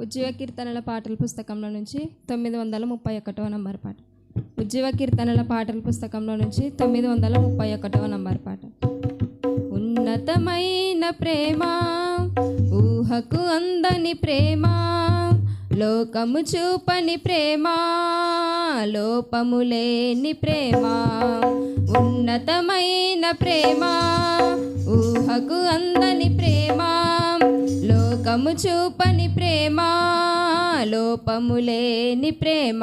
ఉజ్జీవ కీర్తనల పాటల పుస్తకంలో నుంచి తొమ్మిది వందల ముప్పై ఒకటవ నంబర్ పాట. ఉజ్జీవ కీర్తనల పాటల పుస్తకంలో నుంచి తొమ్మిది వందల ముప్పై ఒకటవ నంబర్ పాట. ఉన్నతమైన ప్రేమ ఊహకు అందని ప్రేమ లోకము చూపని ప్రేమ లోపము లేని ప్రేమ. ఉన్నతమైన ప్రేమ ఊహకు అందని ప్రేమ లోకము చూపని ప్రేమ లోపములేని ప్రేమ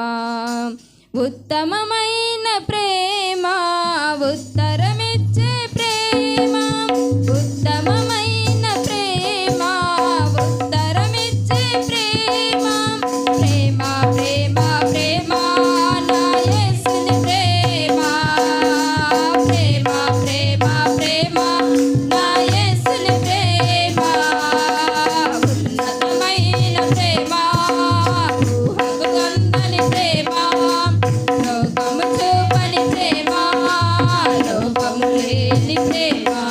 ఉత్తమమైన ప్రేమ ఉత్తరమిచ్చే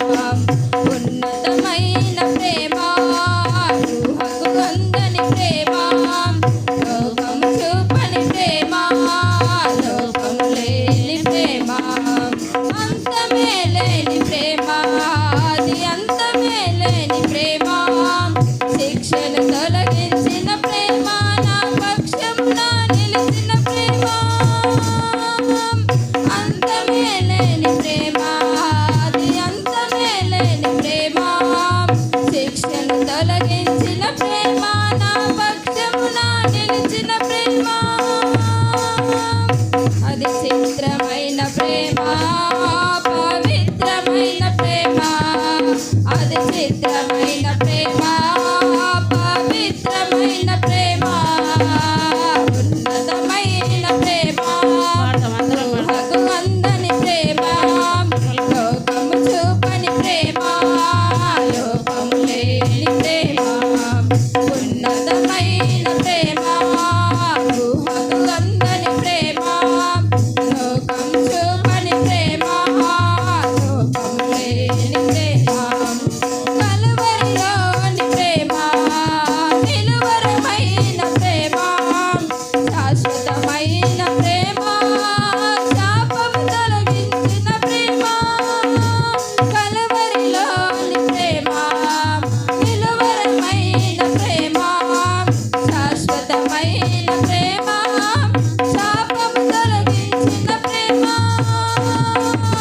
love. ప్రేమ శిక్షను తొలగించిన ప్రేమ నా ప్రేమ. అది చిత్రమైన ప్రేమ పవిత్రమైన ప్రేమ. అది చిత్రమైన ప్రేమ పవిత్రమైన ప్రేమ. come. Música